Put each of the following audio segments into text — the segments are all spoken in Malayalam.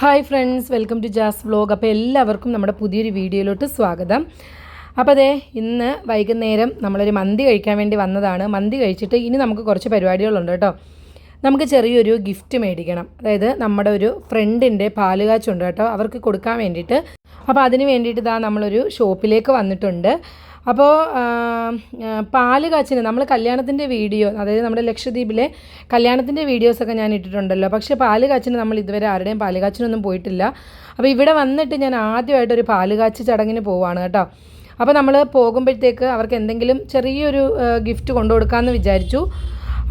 Hi friends welcome to jazz vlog. അപ്പോൾ എല്ലാവർക്കും നമ്മുടെ പുതിയൊരു വീഡിയോയിലോട്ട് സ്വാഗതം. അപ്പോൾ അതെ ഇന്ന് വൈകുന്നേരം നമ്മളൊരു മന്തി കഴിക്കാൻ വേണ്ടി വന്നതാണ്. മന്തി കഴിച്ചിട്ട് ഇനി നമുക്ക് കുറച്ച് പരിപാടികളുണ്ട് കേട്ടോ. നമുക്ക് ചെറിയൊരു ഗിഫ്റ്റ് മേടിക്കണം. അതായത് നമ്മുടെ ഒരു ഫ്രണ്ടിന്റെ പാലുകാച്ചുണ്ട് കേട്ടോ. അവർക്ക് കൊടുക്കാൻ വേണ്ടിയിട്ട്. അപ്പോൾ അതിന് വേണ്ടിയിട്ട് ഇതാ നമ്മളൊരു ഷോപ്പിലേക്ക് വന്നിട്ടുണ്ട്. അപ്പോൾ പാൽ കാച്ചിന് നമ്മൾ കല്യാണത്തിന്റെ വീഡിയോ അതായത് നമ്മുടെ ലക്ഷദ്വീപിലെ കല്യാണത്തിന്റെ വീഡിയോസൊക്കെ ഞാൻ ഇട്ടിട്ടുണ്ടല്ലോ. പക്ഷേ പാൽ കാച്ചിന് നമ്മൾ ഇതുവരെ ആരുടെയും പാൽ കാച്ചിനൊന്നും പോയിട്ടില്ല. അപ്പോൾ ഇവിടെ വന്നിട്ട് ഞാൻ ആദ്യമായിട്ടൊരു പാൽ കാച്ചി ചടങ്ങിന് പോവാണ് കേട്ടോ. അപ്പോൾ നമ്മൾ പോകുമ്പോഴത്തേക്ക് അവർക്ക് എന്തെങ്കിലും ചെറിയൊരു ഗിഫ്റ്റ് കൊണ്ടു കൊടുക്കാമെന്ന് വിചാരിച്ചു.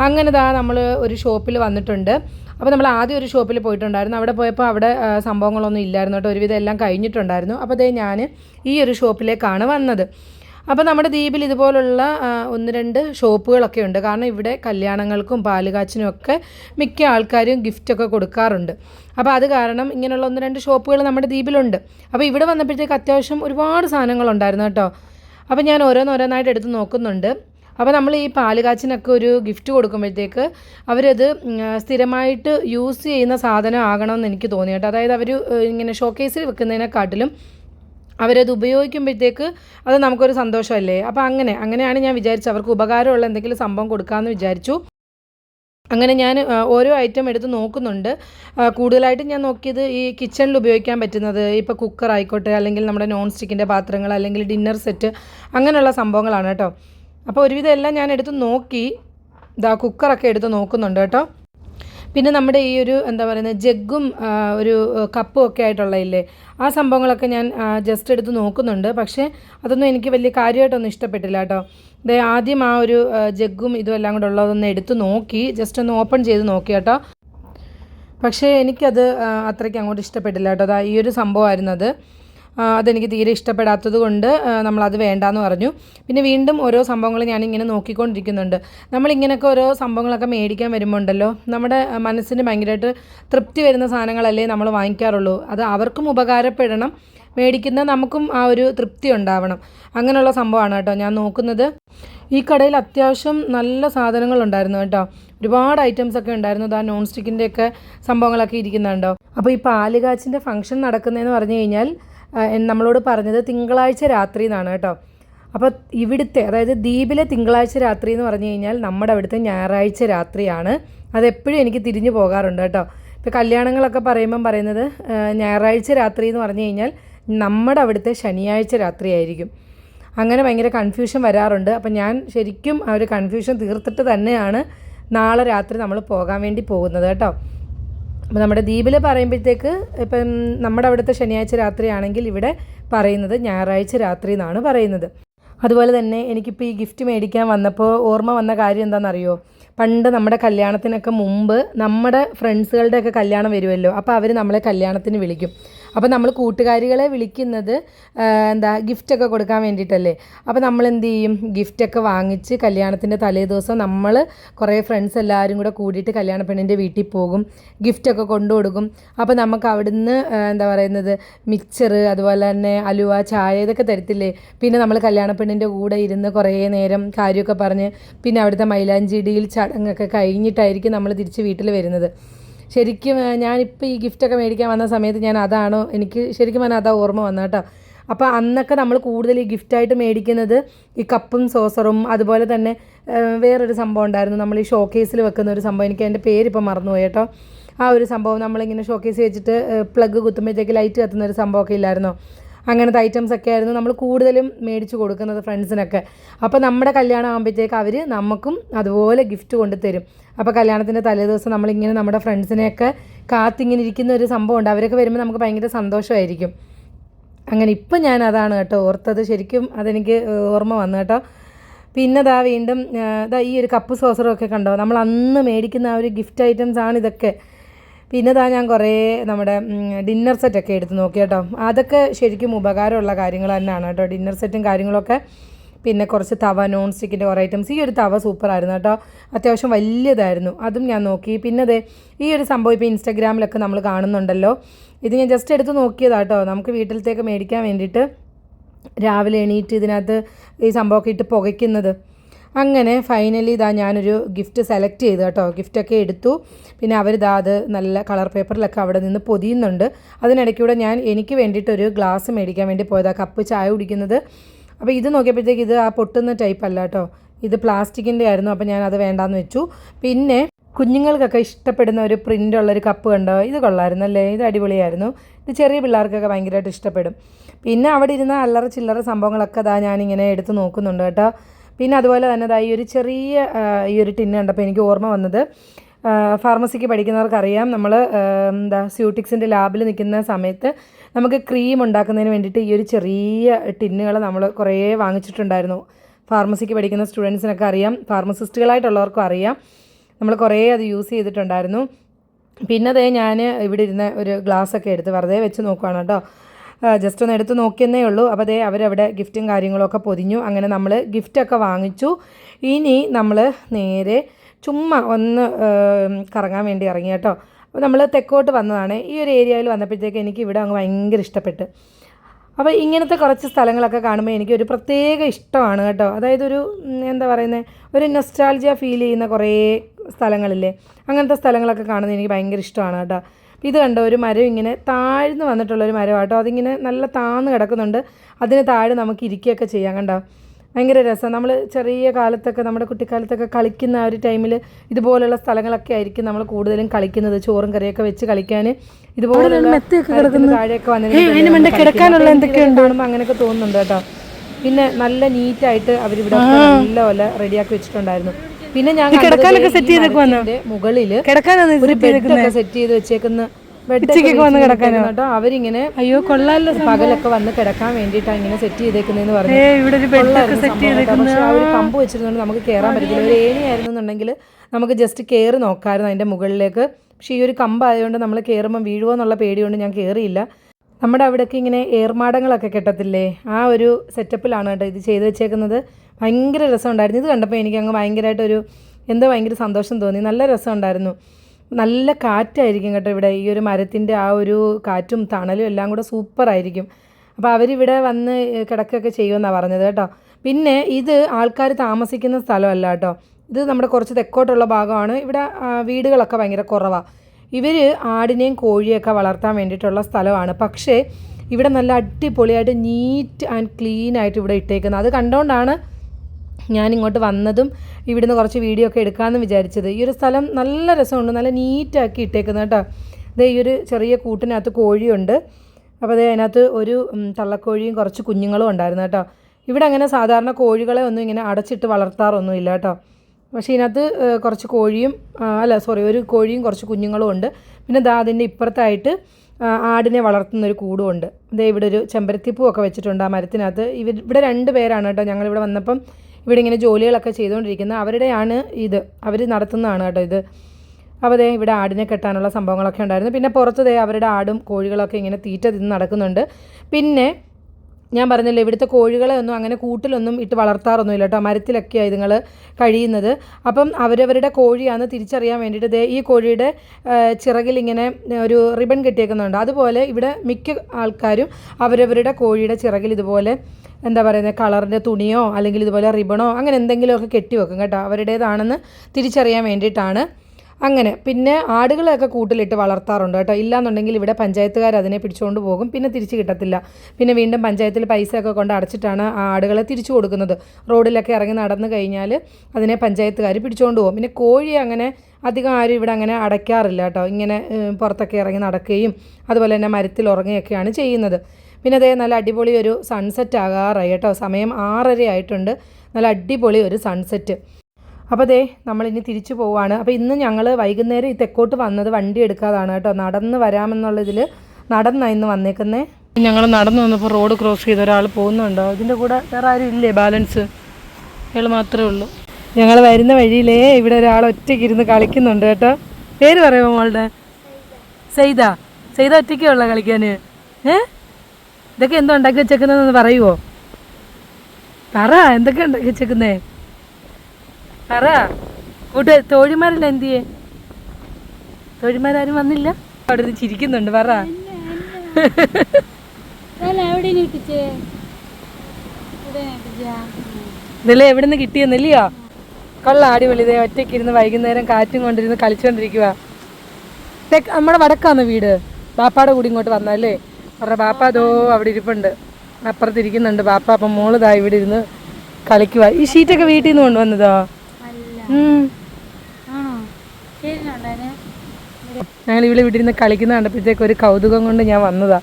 അങ്ങനെ ദാ നമ്മൾ ഒരു ഷോപ്പിൽ വന്നിട്ടുണ്ട്. അപ്പോൾ നമ്മൾ ആദ്യം ഒരു ഷോപ്പിൽ പോയിട്ടുണ്ടായിരുന്നു. അവിടെ പോയപ്പോൾ അവിടെ സംഭവങ്ങളൊന്നും ഇല്ലായിരുന്നു കേട്ടോ. ഒരുവിധം എല്ലാം കഴിഞ്ഞിട്ടുണ്ടായിരുന്നു. അപ്പോൾ അതേ ഞാൻ ഈ ഒരു ഷോപ്പിലേക്കാണ് വന്നത്. അപ്പോൾ നമ്മുടെ ദ്വീപിൽ ഇതുപോലുള്ള ഒന്ന് രണ്ട് ഷോപ്പുകളൊക്കെ ഉണ്ട്. കാരണം ഇവിടെ കല്യാണങ്ങൾക്കും പാലുകാച്ചിനും ഒക്കെ മിക്ക ആൾക്കാരും ഗിഫ്റ്റൊക്കെ കൊടുക്കാറുണ്ട്. അപ്പോൾ അത് കാരണം ഇങ്ങനെയുള്ള ഒന്ന് രണ്ട് ഷോപ്പുകൾ നമ്മുടെ ദ്വീപിലുണ്ട്. അപ്പോൾ ഇവിടെ വന്നപ്പോഴത്തേക്ക് അത്യാവശ്യം ഒരുപാട് സാധനങ്ങളുണ്ടായിരുന്നു കേട്ടോ. അപ്പോൾ ഞാൻ ഓരോന്നോരോന്നായിട്ട് എടുത്ത് നോക്കുന്നുണ്ട്. അപ്പോൾ നമ്മൾ ഈ പാലുകാച്ചിനൊക്കെ ഒരു ഗിഫ്റ്റ് കൊടുക്കുമ്പോഴത്തേക്ക് അവരത് സ്ഥിരമായിട്ട് യൂസ് ചെയ്യുന്ന സാധനം ആകണമെന്ന് എനിക്ക് തോന്നി അതായത് അവർ ഇങ്ങനെ ഷോക്കേസിൽ വെക്കുന്നതിനെക്കാട്ടിലും അവരത് ഉപയോഗിക്കുമ്പോഴത്തേക്ക് അത് നമുക്കൊരു സന്തോഷമല്ലേ? അപ്പോൾ അങ്ങനെ അങ്ങനെയാണ് ഞാൻ വിചാരിച്ചത്. അവർക്ക് ഉപകാരമുള്ള എന്തെങ്കിലും സംഭവം കൊടുക്കാമെന്ന് വിചാരിച്ചു. അങ്ങനെ ഞാൻ ഓരോ ഐറ്റം എടുത്ത് നോക്കുന്നുണ്ട്. കൂടുതലായിട്ടും ഞാൻ നോക്കിയത് ഈ കിച്ചണിൽ ഉപയോഗിക്കാൻ പറ്റുന്നത് ഇപ്പോൾ കുക്കർ ആയിക്കോട്ടെ അല്ലെങ്കിൽ നമ്മുടെ നോൺ സ്റ്റിക്കിന്റെ പാത്രങ്ങൾ അല്ലെങ്കിൽ ഡിന്നർ സെറ്റ് അങ്ങനെയുള്ള സംഭവങ്ങളാണ് കേട്ടോ. അപ്പോൾ ഒരുവിധം എല്ലാം ഞാൻ എടുത്ത് നോക്കി. ഇതാ കുക്കറൊക്കെ എടുത്ത് നോക്കുന്നുണ്ട് കേട്ടോ. പിന്നെ നമ്മുടെ ഈ ഒരു എന്താ പറയുന്നത് ജഗ്ഗും ഒരു കപ്പും ഒക്കെ ആയിട്ടുള്ള ഇല്ലേ ആ സംഭവങ്ങളൊക്കെ ഞാൻ ജസ്റ്റ് എടുത്ത് നോക്കുന്നുണ്ട്. പക്ഷേ അതൊന്നും എനിക്ക് വലിയ കാര്യമായിട്ടൊന്നും ഇഷ്ടപ്പെട്ടില്ല കേട്ടോ. ദേ ആദ്യം ആ ഒരു ജഗ്ഗും ഇതും എല്ലാം കൂടെ ഉള്ളതൊന്ന് എടുത്ത് നോക്കി ജസ്റ്റ് ഒന്ന് ഓപ്പൺ ചെയ്ത് നോക്കി കേട്ടോ. പക്ഷേ എനിക്കത് അത്രയ്ക്ക് അങ്ങോട്ട് ഇഷ്ടപ്പെട്ടില്ല കേട്ടോ. അതാ ഈ ഒരു സംഭവമായിരുന്നത്. അതെനിക്ക് തീരെ ഇഷ്ടപ്പെടാത്തത് കൊണ്ട് നമ്മളത് വേണ്ടാന്ന് പറഞ്ഞു. പിന്നെ വീണ്ടും ഓരോ സംഭവങ്ങൾ ഞാനിങ്ങനെ നോക്കിക്കൊണ്ടിരിക്കുന്നുണ്ട്. നമ്മളിങ്ങനെയൊക്കെ ഓരോ സംഭവങ്ങളൊക്കെ മേടിക്കാൻ വരുമ്പോൾ ഉണ്ടല്ലോ നമ്മുടെ മനസ്സിന് ഭയങ്കരമായിട്ട് തൃപ്തി വരുന്ന സാധനങ്ങളല്ലേ നമ്മൾ വാങ്ങിക്കാറുള്ളൂ. അത് അവർക്കും ഉപകാരപ്പെടണം. മേടിക്കുന്ന നമുക്കും ആ ഒരു തൃപ്തി ഉണ്ടാവണം. അങ്ങനെയുള്ള സംഭവമാണ് കേട്ടോ ഞാൻ നോക്കുന്നത്. ഈ കടയിൽ അത്യാവശ്യം നല്ല സാധനങ്ങളുണ്ടായിരുന്നു കേട്ടോ. ഒരുപാട് ഐറ്റംസ് ഒക്കെ ഉണ്ടായിരുന്നു. ആ നോൺ സ്റ്റിക്കിന്റെ ഒക്കെ സംഭവങ്ങളൊക്കെ ഇരിക്കുന്നുണ്ടോ. അപ്പോൾ ഈ പാലുകാച്ചിന്റെ ഫംഗ്ഷൻ നടക്കുന്നതെന്ന് പറഞ്ഞു കഴിഞ്ഞാൽ നമ്മളോട് പറഞ്ഞത് തിങ്കളാഴ്ച രാത്രി എന്നാണ് കേട്ടോ. അപ്പോൾ ഇവിടുത്തെ അതായത് ദ്വീപിലെ തിങ്കളാഴ്ച രാത്രി എന്ന് പറഞ്ഞു കഴിഞ്ഞാൽ നമ്മുടെ അവിടുത്തെ ഞായറാഴ്ച രാത്രിയാണ്. അതെപ്പോഴും എനിക്ക് തിരിഞ്ഞു പോകാറുണ്ട് കേട്ടോ. ഇപ്പോൾ കല്യാണങ്ങളൊക്കെ പറയുമ്പം പറയുന്നത് ഞായറാഴ്ച രാത്രി എന്ന് പറഞ്ഞു കഴിഞ്ഞാൽ നമ്മുടെ അവിടുത്തെ ശനിയാഴ്ച രാത്രിയായിരിക്കും അങ്ങനെ ഭയങ്കര കൺഫ്യൂഷൻ വരാറുണ്ട്. അപ്പം ഞാൻ ശരിക്കും ആ ഒരു കൺഫ്യൂഷൻ തീർത്തിട്ട് തന്നെയാണ് നാളെ രാത്രി നമ്മൾ പോകാൻ വേണ്ടി പോകുന്നത് കേട്ടോ. അപ്പോൾ നമ്മുടെ ദ്വീപിൽ പറയുമ്പോഴത്തേക്ക് ഇപ്പം നമ്മുടെ അവിടുത്തെ ശനിയാഴ്ച രാത്രിയാണെങ്കിൽ ഇവിടെ പറയുന്നത് ഞായറാഴ്ച രാത്രി എന്നാണ് പറയുന്നത്. അതുപോലെ തന്നെ എനിക്കിപ്പോൾ ഈ ഗിഫ്റ്റ് മേടിക്കാൻ വന്നപ്പോൾ ഓർമ്മ വന്ന കാര്യം എന്താണെന്നറിയോ? പണ്ട് നമ്മുടെ കല്യാണത്തിനൊക്കെ മുമ്പ് നമ്മുടെ ഫ്രണ്ട്സുകളുടെയൊക്കെ കല്യാണം വരുമല്ലോ. അപ്പോൾ അവർ നമ്മളെ കല്യാണത്തിന് വിളിക്കും. അപ്പോൾ നമ്മൾ കൂട്ടുകാരികളെ വിളിക്കുന്നത് എന്താ ഗിഫ്റ്റൊക്കെ കൊടുക്കാൻ വേണ്ടിയിട്ടല്ലേ അപ്പോൾ നമ്മൾ എന്ത് ചെയ്യും? ഗിഫ്റ്റൊക്കെ വാങ്ങിച്ച് കല്യാണത്തിന്റെ തലേ ദിവസം നമ്മൾ കുറേ ഫ്രണ്ട്സ് എല്ലാവരും കൂടെ കൂടിയിട്ട് കല്യാണ പെണ്ണിന്റെ വീട്ടിൽ പോകും. ഗിഫ്റ്റൊക്കെ കൊണ്ടു കൊടുക്കും. അപ്പോൾ നമുക്ക് അവിടുന്ന് എന്താ പറയുന്നത്? മിക്സർ അതുപോലെ തന്നെ അലുവ ചായ ഇതൊക്കെ തരത്തില്ലേ? പിന്നെ നമ്മൾ കല്യാണ പെണ്ണിന്റെ കൂടെ ഇരുന്ന് കുറേ നേരം കാര്യമൊക്കെ പറഞ്ഞ് പിന്നെ അവിടുത്തെ മൈലാഞ്ചിടിയിൽ ചടങ്ങൊക്കെ കഴിഞ്ഞിട്ടായിരിക്കും നമ്മൾ തിരിച്ച് വീട്ടിൽ വരുന്നത്. ശരിക്കും ഞാനിപ്പോൾ ഈ ഗിഫ്റ്റൊക്കെ മേടിക്കാൻ വന്ന സമയത്ത് ഞാൻ അതാണ് എനിക്ക് ശരിക്കും പറഞ്ഞാൽ അതാ ഓർമ്മ വന്നത് കേട്ടോ. അപ്പോൾ അന്നൊക്കെ നമ്മൾ കൂടുതൽ ഈ ഗിഫ്റ്റായിട്ട് മേടിക്കുന്നത് ഈ കപ്പും സോസറും അതുപോലെ തന്നെ വേറൊരു സംഭവം ഉണ്ടായിരുന്നു. നമ്മൾ ഈ ഷോ കേസിൽ വെക്കുന്ന ഒരു സംഭവം. എനിക്ക് അതിന്റെ പേരിപ്പോൾ മറന്നുപോയി കേട്ടോ. ആ ഒരു സംഭവം നമ്മളിങ്ങനെ ഷോ കേസ് വെച്ചിട്ട് പ്ലഗ് കുത്തുമ്പോഴത്തേക്ക് ലൈറ്റ് കത്തുന്ന ഒരു സംഭവമൊക്കെ ഇല്ലായിരുന്നോ? അങ്ങനത്തെ ഐറ്റംസ് ഒക്കെ ആയിരുന്നു നമ്മൾ കൂടുതലും മേടിച്ചു കൊടുക്കുന്നത് ഫ്രണ്ട്സിനൊക്കെ അപ്പോൾ നമ്മുടെ കല്യാണം ആകുമ്പോഴത്തേക്ക് അവർ നമുക്കും അതുപോലെ ഗിഫ്റ്റ് കൊണ്ട് തരും അപ്പോൾ കല്യാണത്തിന്റെ തലേദിവസം നമ്മളിങ്ങനെ നമ്മുടെ ഫ്രണ്ട്സിനെയൊക്കെ കാത്തിങ്ങനെ ഇരിക്കുന്ന ഒരു സംഭവമുണ്ട്. അവരൊക്കെ വരുമ്പോൾ നമുക്ക് ഭയങ്കര സന്തോഷമായിരിക്കും. അങ്ങനെ ഇപ്പം ഞാൻ അതാണ് കേട്ടോ ഓർത്തത്. ശരിക്കും അതെനിക്ക് ഓർമ്മ വന്നു കേട്ടോ. പിന്നെ ദാ വീണ്ടും ദാ ഈ ഒരു കപ്പ് സോസറും ഒക്കെ കണ്ടോ? നമ്മൾ അന്ന് മേടിക്കുന്ന ആ ഒരു ഗിഫ്റ്റ് ഐറ്റംസ് ആണ് ഇതൊക്കെ. പിന്നെ താ ഞാൻ കുറേ നമ്മുടെ ഡിന്നർ സെറ്റൊക്കെ എടുത്ത് നോക്കി കേട്ടോ. അതൊക്കെ ശരിക്കും ഉപകാരമുള്ള കാര്യങ്ങൾ തന്നെയാണ് കേട്ടോ. ഡിന്നർ സെറ്റും കാര്യങ്ങളൊക്കെ പിന്നെ കുറച്ച് തവ നോൺ സ്റ്റിക്കിന്റെ കുറേ ഐറ്റംസ് ഈ ഒരു തവ സൂപ്പറായിരുന്നു കേട്ടോ. അത്യാവശ്യം വലിയതായിരുന്നു. അതും ഞാൻ നോക്കി. പിന്നെ ദേ ഈ ഒരു സംഭവം ഇപ്പോൾ ഇൻസ്റ്റാഗ്രാമിലൊക്കെ നമ്മൾ കാണുന്നുണ്ടല്ലോ. ഇത് ഞാൻ ജസ്റ്റ് എടുത്ത് നോക്കിയതാണ് കേട്ടോ. നമുക്ക് വീട്ടിലത്തേക്ക് മേടിക്കാൻ വേണ്ടിയിട്ട് രാവിലെ എണീറ്റ് ഇതിനകത്ത് ഈ സംഭവമൊക്കെ ഇട്ട് പുകയ്ക്കുന്നത്. അങ്ങനെ ഫൈനലി ഇതാ ഞാനൊരു ഗിഫ്റ്റ് സെലക്ട് ചെയ്തു കേട്ടോ. ഗിഫ്റ്റൊക്കെ എടുത്തു. പിന്നെ അവർ ഇതാ അത് നല്ല കളർ പേപ്പറിലൊക്കെ അവിടെ നിന്ന് പൊതിയുന്നുണ്ട്. അതിനിടയ്ക്കൂടെ ഞാൻ എനിക്ക് വേണ്ടിയിട്ടൊരു ഗ്ലാസ് മേടിക്കാൻ വേണ്ടി പോയതാ കപ്പ് ചായ കുടിക്കുന്നത്. അപ്പോൾ ഇത് നോക്കിയപ്പോഴത്തേക്ക് ഇത് ആ പൊട്ടുന്ന ടൈപ്പ് അല്ല കേട്ടോ. ഇത് പ്ലാസ്റ്റിക്കിന്റെ ആയിരുന്നു അപ്പോൾ ഞാൻ അത് വേണ്ടാന്ന് വെച്ചു. പിന്നെ കുഞ്ഞുങ്ങൾക്കൊക്കെ ഇഷ്ടപ്പെടുന്ന ഒരു പ്രിന്റ് ഉള്ളൊരു കപ്പ് കണ്ടോ? ഇത് കൊള്ളായിരുന്നു അല്ലേ ഇത് അടിപൊളിയായിരുന്നു. ഇത് ചെറിയ പിള്ളേർക്കൊക്കെ ഭയങ്കരമായിട്ട് ഇഷ്ടപ്പെടും. പിന്നെ അവിടെ ഇരുന്ന അല്ലറ ചില്ലറ സംഭവങ്ങളൊക്കെ ദാ ഞാനിങ്ങനെ എടുത്ത് നോക്കുന്നുണ്ട് കേട്ടോ. പിന്നെ അതുപോലെ തന്നെ ഈ ഒരു ചെറിയ ഈ ഒരു ടിന്ന് കണ്ടപ്പോൾ എനിക്ക് ഓർമ്മ വന്നത് ഫാർമസിക്ക് പഠിക്കുന്നവർക്കറിയാം നമ്മൾ എന്താ സ്യൂട്ടിക്സിന്റെ ലാബിൽ നിൽക്കുന്ന സമയത്ത് നമുക്ക് ക്രീം ഉണ്ടാക്കുന്നതിന് വേണ്ടിയിട്ട് ഈ ഒരു ചെറിയ ടിന്നുകൾ നമ്മൾ കുറേ വാങ്ങിച്ചിട്ടുണ്ടായിരുന്നു. ഫാർമസിക്ക് പഠിക്കുന്ന സ്റ്റുഡൻസിനൊക്കെ അറിയാം ഫാർമസിസ്റ്റുകളായിട്ടുള്ളവർക്കും അറിയാം. നമ്മൾ കുറേ അത് യൂസ് ചെയ്തിട്ടുണ്ടായിരുന്നു. പിന്നെ അതേ ഞാൻ ഇവിടെ ഇരുന്ന ഒരു ഗ്ലാസ്സൊക്കെ എടുത്ത് വെറുതെ വെച്ച് നോക്കുവാണ് കേട്ടോ. ജസ്റ്റ് ഒന്ന് എടുത്ത് നോക്കിയെന്നേ ഉള്ളൂ. അപ്പോൾ അതേ അവരവിടെ ഗിഫ്റ്റും കാര്യങ്ങളൊക്കെ പൊതിഞ്ഞു. അങ്ങനെ നമ്മൾ ഗിഫ്റ്റൊക്കെ വാങ്ങിച്ചു. ഇനി നമ്മൾ നേരെ ചുമ്മാ ഒന്ന് കറങ്ങാൻ വേണ്ടി ഇറങ്ങി കേട്ടോ. അപ്പോൾ നമ്മൾ തെക്കോട്ട് വന്നതാണ്. ഈ ഒരു ഏരിയയിൽ വന്നപ്പോഴത്തേക്ക് എനിക്ക് ഇവിടെ അങ്ങ് ഭയങ്കര ഇഷ്ടപ്പെട്ട്. അപ്പോൾ ഇങ്ങനത്തെ കുറച്ച് സ്ഥലങ്ങളൊക്കെ കാണുമ്പോൾ എനിക്കൊരു പ്രത്യേക ഇഷ്ടമാണ് കേട്ടോ. അതായത് ഒരു എന്താ പറയുന്നത് ഒരു നൊസ്റ്റാൾജിയ ഫീൽ ചെയ്യുന്ന കുറേ സ്ഥലങ്ങളില്ലേ അങ്ങനത്തെ സ്ഥലങ്ങളൊക്കെ കാണുന്നത് എനിക്ക് ഭയങ്കര ഇഷ്ടമാണ് കേട്ടോ. ഇത് കണ്ടോ ഒരു മരം ഇങ്ങനെ താഴ്ന്ന് വന്നിട്ടുള്ള ഒരു മരം കേട്ടോ അതിങ്ങനെ നല്ല താന്ന് കിടക്കുന്നുണ്ട്. അതിന് താഴെ നമുക്ക് ഇരിക്കുകയൊക്കെ ചെയ്യാം കണ്ടോ. ഭയങ്കര രസം. നമ്മൾ ചെറിയ കാലത്തൊക്കെ നമ്മുടെ കുട്ടിക്കാലത്തൊക്കെ കളിക്കുന്ന ആ ഒരു ടൈമിൽ ഇതുപോലുള്ള സ്ഥലങ്ങളൊക്കെ ആയിരിക്കും നമ്മൾ കൂടുതലും കളിക്കുന്നത്. ചോറും കറിയൊക്കെ വെച്ച് കളിക്കാൻ ഇതുപോലുള്ള മരത്തിന് താഴെയൊക്കെ വന്നിട്ട് കിടക്കാനുള്ള എന്തൊക്കെയുണ്ട്? കാണുമ്പോൾ അങ്ങനെയൊക്കെ തോന്നുന്നുണ്ട് കേട്ടോ. പിന്നെ നല്ല നീറ്റായിട്ട് അവരിവിടെ നല്ല പോലെ റെഡിയാക്കി വെച്ചിട്ടുണ്ടായിരുന്നു. പിന്നെ ഞാൻ കിടക്കാനൊക്കെ സെറ്റ് ചെയ്തേക്കുവാന്ന് മുകളിൽ സെറ്റ് ചെയ്ത് വെച്ചേക്കുന്ന വന്ന് കിടക്കാനോ? കേട്ടോ. അവരിങ്ങനെ അയ്യോ കൊള്ളാലോ പകലൊക്കെ വന്ന് കിടക്കാൻ വേണ്ടിയിട്ടാണ് ഇങ്ങനെ സെറ്റ് ചെയ്തേക്കുന്നതെന്ന് പറഞ്ഞു. ഇവിടെ ഒരു ബെഡൊക്കെ സെറ്റ് ചെയ്തേക്കുന്ന. ആ ഒരു കമ്പ് വെച്ചിരുന്നോണ്ട് നമുക്ക് കയറാൻ പറ്റത്തില്ല. ഒരു ഏണിയായിരുന്നു എന്നുണ്ടെങ്കിൽ നമുക്ക് ജസ്റ്റ് കയറി നോക്കാമായിരുന്നു അതിന്റെ മുകളിലേക്ക്. പക്ഷേ ഈ ഒരു കമ്പായതുകൊണ്ട് നമ്മൾ കയറുമ്പോൾ വീഴുമോ എന്നുള്ള പേടിയുകൊണ്ട് ഞാൻ കയറിയില്ല നമ്മുടെ അവിടെയൊക്കെ ഇങ്ങനെ ഏർമാടങ്ങളൊക്കെ കെട്ടത്തില്ലേ? ആ ഒരു സെറ്റപ്പിലാണ് കേട്ടോ ഇത് ചെയ്ത് വെച്ചേക്കുന്നത്. ഭയങ്കര രസമുണ്ടായിരുന്നു. ഇത് കണ്ടപ്പോൾ എനിക്ക് അങ്ങ് ഭയങ്കരമായിട്ടൊരു എന്തോ ഭയങ്കര സന്തോഷം തോന്നി. നല്ല രസമുണ്ടായിരുന്നു. നല്ല കാറ്റായിരിക്കും കേട്ടോ ഇവിടെ. ഈ ഒരു മരത്തിന്റെ ആ ഒരു കാറ്റും തണലും എല്ലാം കൂടെ സൂപ്പറായിരിക്കും. അപ്പോൾ അവരിവിടെ വന്ന് കിടക്കുകയൊക്കെ ചെയ്യുമെന്നാണ് പറഞ്ഞത് കേട്ടോ. പിന്നെ ഇത് ആൾക്കാർ താമസിക്കുന്ന സ്ഥലമല്ല കേട്ടോ. ഇത് നമ്മുടെ കുറച്ച് തെക്കോട്ടുള്ള ഭാഗമാണ്. ഇവിടെ വീടുകളൊക്കെ ഭയങ്കര കുറവാണ് ഇവർ ആടിനെയും കോഴിയൊക്കെ വളർത്താൻ വേണ്ടിയിട്ടുള്ള സ്ഥലമാണ്. പക്ഷേ ഇവിടെ നല്ല അടിപൊളിയായിട്ട് നീറ്റ് ആൻഡ് ക്ലീൻ ആയിട്ട് ഇവിടെ ഇട്ടേക്കുന്നത്. അത് കണ്ടുകൊണ്ടാണ് ഞാൻ ഇങ്ങോട്ട് വന്നതും ഇവിടുന്ന് കുറച്ച് വീഡിയോ ഒക്കെ എടുക്കാമെന്ന് വിചാരിച്ചത്. ഈ ഒരു സ്ഥലം നല്ല രസമുണ്ട്. നല്ല നീറ്റാക്കി ഇട്ടേക്കുന്നത് കേട്ടോ. ദേ ഈ ഒരു ചെറിയ കൂട്ടിനകത്ത് കോഴിയുണ്ട്. അപ്പോൾ അതേ അതിനകത്ത് ഒരു തള്ളക്കോഴിയും കുറച്ച് കുഞ്ഞുങ്ങളും ഉണ്ടായിരുന്നു കേട്ടോ. ഇവിടെ അങ്ങനെ സാധാരണ കോഴികളെ ഒന്നും ഇങ്ങനെ അടച്ചിട്ട് വളർത്താറൊന്നും ഇല്ല കേട്ടോ. പക്ഷേ ഇതിനകത്ത് കുറച്ച് കോഴിയും അല്ല സോറി ഒരു കോഴിയും കുറച്ച് കുഞ്ഞുങ്ങളും ഉണ്ട്. പിന്നെ ദാ അതിന്റെ ഇപ്പുറത്തായിട്ട് ആടിനെ വളർത്തുന്ന ഒരു കൂടും ഉണ്ട്. ദേ ഇവിടെ ഒരു ചെമ്പരത്തിപ്പൂ ഒക്കെ വെച്ചിട്ടുണ്ട് ആ മരത്തിനകത്ത്. ഇവർ ഇവിടെ രണ്ട് പേരാണ് കേട്ടോ ഞങ്ങളിവിടെ വന്നപ്പം ഇവിടെ ഇങ്ങനെ ജോലികളൊക്കെ ചെയ്തുകൊണ്ടിരിക്കുന്നത് അവരുടെയാണ് ഇത്. അവർ നടത്തുന്നതാണ് കേട്ടോ ഇത്. അപ്പോൾ ദേ ഇവിടെ ആടിനെ കെട്ടാനുള്ള സംഭവങ്ങളൊക്കെ ഉണ്ടായിരുന്നു. പിന്നെ പുറത്ത് ദേ അവരുടെ ആടും കോഴികളൊക്കെ ഇങ്ങനെ തീറ്റ തിന്ന് നടക്കുന്നുണ്ട്. പിന്നെ ഞാൻ പറഞ്ഞില്ലേ ഇവിടുത്തെ കോഴികളെ ഒന്നും അങ്ങനെ കൂട്ടിലൊന്നും ഇട്ട് വളർത്താറൊന്നുമില്ല കേട്ടോ. മരത്തിലൊക്കെയാണ് ഇതുങ്ങൾ കഴിയുന്നത്. അപ്പം അവരവരുടെ കോഴിയാണെന്ന് തിരിച്ചറിയാൻ വേണ്ടിയിട്ട് ദേ ഈ കോഴിയുടെ ചിറകിൽ ഇങ്ങനെ ഒരു റിബൺ കെട്ടിയേക്കുന്നുണ്ട്. അതുപോലെ ഇവിടെ മിക്ക ആൾക്കാരും അവരവരുടെ കോഴിയുടെ ചിറകിൽ ഇതുപോലെ എന്താ പറയുന്നത് കളറിന്റെ തുണിയോ അല്ലെങ്കിൽ ഇതുപോലെ റിബണോ അങ്ങനെ എന്തെങ്കിലുമൊക്കെ കെട്ടി വെക്കും കേട്ടോ. അവരുടേതാണെന്ന് തിരിച്ചറിയാൻ വേണ്ടിയിട്ടാണ് അങ്ങനെ. പിന്നെ ആടുകളെയൊക്കെ കൂട്ടിലിട്ട് വളർത്താറുണ്ട് കേട്ടോ. ഇല്ലാന്നുണ്ടെങ്കിൽ ഇവിടെ പഞ്ചായത്തുകാർ അതിനെ പിടിച്ചുകൊണ്ട് പോകും. പിന്നെ തിരിച്ച് കിട്ടത്തില്ല. പിന്നെ വീണ്ടും പഞ്ചായത്തിൽ പൈസയൊക്കെ കൊണ്ട് അടച്ചിട്ടാണ് ആ ആടുകളെ തിരിച്ചു കൊടുക്കുന്നത്. റോഡിലൊക്കെ ഇറങ്ങി നടന്നു കഴിഞ്ഞാൽ അതിനെ പഞ്ചായത്തുകാർ പിടിച്ചുകൊണ്ട് പോകും. പിന്നെ കോഴി അങ്ങനെ അധികം ആരും ഇവിടെ അങ്ങനെ അടയ്ക്കാറില്ല കേട്ടോ. ഇങ്ങനെ പുറത്തൊക്കെ ഇറങ്ങി നടക്കുകയും അതുപോലെ തന്നെ മരത്തിൽ ഉറങ്ങുകയൊക്കെയാണ് ചെയ്യുന്നത്. പിന്നെ അതേ നല്ല അടിപൊളി ഒരു സൺസെറ്റ് ആകാറായി കേട്ടോ. സമയം ആറര ആയിട്ടുണ്ട്. നല്ല അടിപൊളി ഒരു സൺസെറ്റ് അപ്പോൾ ദേ നമ്മളിനി തിരിച്ചു പോവാണ്. അപ്പോൾ ഇന്ന് ഞങ്ങൾ വൈകുന്നേരം ഈ തെക്കോട്ട് വന്നത് വണ്ടി എടുക്കാതാണ് കേട്ടോ. നടന്ന് വരാമെന്നുള്ളതിൽ നടന്നാണ് ഇന്ന് വന്നേക്കുന്നേ. ഞങ്ങൾ നടന്നു വന്നപ്പോൾ റോഡ് ക്രോസ് ചെയ്ത ഒരാൾ പോകുന്നുണ്ടോ. ഇതിന്റെ കൂടെ വേറെ ആരും ഇല്ലേ ബാലൻസ് അയാൾ മാത്രമേ ഉള്ളൂ. ഞങ്ങൾ വരുന്ന വഴിയിലേ ഇവിടെ ഒരാൾ ഒറ്റയ്ക്ക് ഇരുന്ന് കളിക്കുന്നുണ്ട് കേട്ടോ. പേര് പറയുമോ മോളുടെ? സെയ്ത സെയ്ത ഒറ്റയ്ക്കേ ഉള്ള കളിക്കാൻ ഏ? ഇതൊക്കെ എന്തോ ഉണ്ടാക്കി വെച്ചേക്കുന്നതെന്ന് പറയുമോ പറ എന്തൊക്കെ ഉണ്ടാക്കി വെച്ചേക്കുന്നേ? പറ. കൂട്ട് തോഴിമാരല്ല എന്തിയേ തോഴിമാരും വന്നില്ല? അവിടെ നിന്ന് ചിരിക്കുന്നുണ്ട് പറ. ഇതെല്ലാം എവിടെ നിന്ന് കിട്ടിയെന്നില്ലയോ ആടി അടിപൊളി. ഇതേ ഒറ്റയ്ക്ക് ഇരുന്ന് വൈകുന്നേരം കാറ്റും കൊണ്ടിരുന്ന് കളിച്ചുകൊണ്ടിരിക്കുക നമ്മുടെ വടക്കാന്ന് വീട്. ബാപ്പാടെ കൂടി ഇങ്ങോട്ട് വന്നല്ലേ അവരുടെ ബാപ്പ അതോ അവിടെ ഇരിപ്പുണ്ട്. അപ്പുറത്തിരിക്കുന്നുണ്ട് ബാപ്പ. അപ്പം മോൾ ദാ ഇവിടെ ഇരുന്ന് കളിക്കുക ഈ ഷീറ്റൊക്കെ വീട്ടിൽ നിന്ന് കൊണ്ടുവന്നതോ. ഞങ്ങൾ ഇവിടെ ഇവിടെ ഇരുന്ന് കളിക്കുന്ന കണ്ടപ്പോഴത്തേക്ക് ഒരു കൗതുകം കൊണ്ട് ഞാൻ വന്നതാ.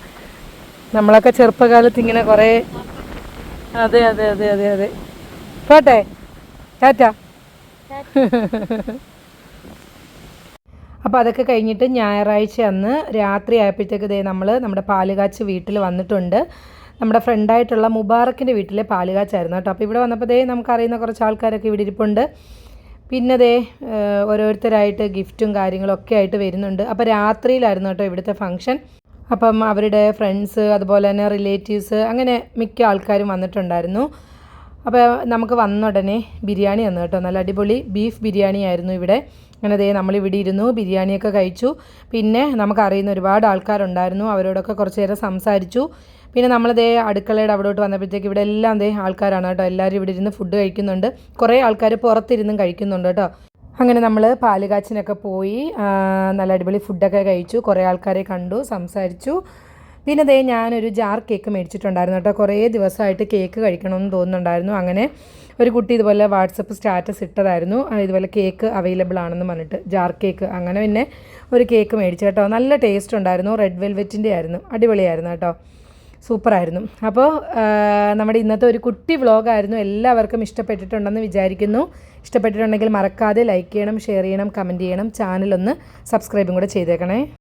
നമ്മളൊക്കെ ചെറുപ്പകാലത്ത് ഇങ്ങനെ കുറേ അതെ അതെ അതെ അതെ അതെ. പോട്ടെ. ടാറ്റ. അപ്പോൾ അതൊക്കെ കഴിഞ്ഞിട്ട് ഞായറാഴ്ച അന്ന് രാത്രി ആയപ്പോഴത്തേക്ക് ദേ നമ്മൾ നമ്മുടെ പാലുകാച്ച് വീട്ടിൽ വന്നിട്ടുണ്ട്. നമ്മുടെ ഫ്രണ്ടായിട്ടുള്ള മുബാറക്കിന്റെ വീട്ടിലെ പാലുകാച്ചായിരുന്നു കേട്ടോ. അപ്പോൾ ഇവിടെ വന്നപ്പോൾ ദേ നമുക്കറിയുന്ന കുറച്ച് ആൾക്കാരൊക്കെ ഇവിടെ ഇരിപ്പുണ്ട്. പിന്നെ ദേ ഓരോരുത്തരായിട്ട് ഗിഫ്റ്റും കാര്യങ്ങളൊക്കെ ആയിട്ട് വരുന്നുണ്ട്. അപ്പോൾ രാത്രിയിലായിരുന്നു കേട്ടോ ഇവിടുത്തെ ഫംഗ്ഷൻ. അപ്പം അവരുടെ ഫ്രണ്ട്സ് അതുപോലെ തന്നെ റിലേറ്റീവ്സ് അങ്ങനെ മിക്ക ആൾക്കാരും വന്നിട്ടുണ്ടായിരുന്നു. അപ്പോൾ നമുക്ക് വന്ന ഉടനെ ബിരിയാണി തന്നു കേട്ടോ. നല്ല അടിപൊളി ബീഫ് ബിരിയാണി ആയിരുന്നു ഇവിടെ. അങ്ങനെ ദേ നമ്മളിവിടെ ഇരുന്നു ബിരിയാണിയൊക്കെ കഴിച്ചു. പിന്നെ നമുക്കറിയുന്ന ഒരുപാട് ആൾക്കാരുണ്ടായിരുന്നു അവരോടൊക്കെ കുറച്ച് നേരം സംസാരിച്ചു. പിന്നെ നമ്മൾ ദേ അടുക്കളയുടെ അവിടോട്ട് വന്നപ്പോഴത്തേക്ക് ഇവിടെ എല്ലാം ദേ ആൾക്കാരാണ് കേട്ടോ. എല്ലാവരും ഇവിടെ ഇരുന്ന് ഫുഡ് കഴിക്കുന്നുണ്ട്. കുറേ ആൾക്കാർ പുറത്തിരുന്നും കഴിക്കുന്നുണ്ട് കേട്ടോ. അങ്ങനെ നമ്മൾ പാലുകാച്ചിനൊക്കെ പോയി നല്ല അടിപൊളി ഫുഡൊക്കെ കഴിച്ചു. കുറേ ആൾക്കാരെ കണ്ടു സംസാരിച്ചു. പിന്നെ ദേ ഞാനൊരു ജാർ കേക്ക് മേടിച്ചിട്ടുണ്ടായിരുന്നു കേട്ടോ. കുറേ ദിവസമായിട്ട് കേക്ക് കഴിക്കണമെന്ന് തോന്നുന്നുണ്ടായിരുന്നു. അങ്ങനെ ഒരു കുട്ടി ഇതുപോലെ വാട്സപ്പ് സ്റ്റാറ്റസ് ഇട്ടതായിരുന്നു. ഇതുപോലെ കേക്ക് അവൈലബിൾ ആണെന്ന് പറഞ്ഞിട്ട് ജാർ കേക്ക് അങ്ങനെ പിന്നെ ഒരു കേക്ക് മേടിച്ചു കേട്ടോ. നല്ല ടേസ്റ്റ് ഉണ്ടായിരുന്നു. റെഡ് വെൽവെറ്റിന്റെ ആയിരുന്നു. അടിപൊളിയായിരുന്നു കേട്ടോ. സൂപ്പറായിരുന്നു. അപ്പോൾ നമ്മുടെ ഇന്നത്തെ ഒരു കുട്ടി വ്ളോഗായിരുന്നു എല്ലാവർക്കും ഇഷ്ടപ്പെട്ടിട്ടുണ്ടെന്ന് വിചാരിക്കുന്നു. ഇഷ്ടപ്പെട്ടിട്ടുണ്ടെങ്കിൽ മറക്കാതെ ലൈക്ക് ചെയ്യണം ഷെയർ ചെയ്യണം കമന്റ് ചെയ്യണം. ചാനലൊന്ന് സബ്സ്ക്രൈബും കൂടെ ചെയ്തേക്കണേ.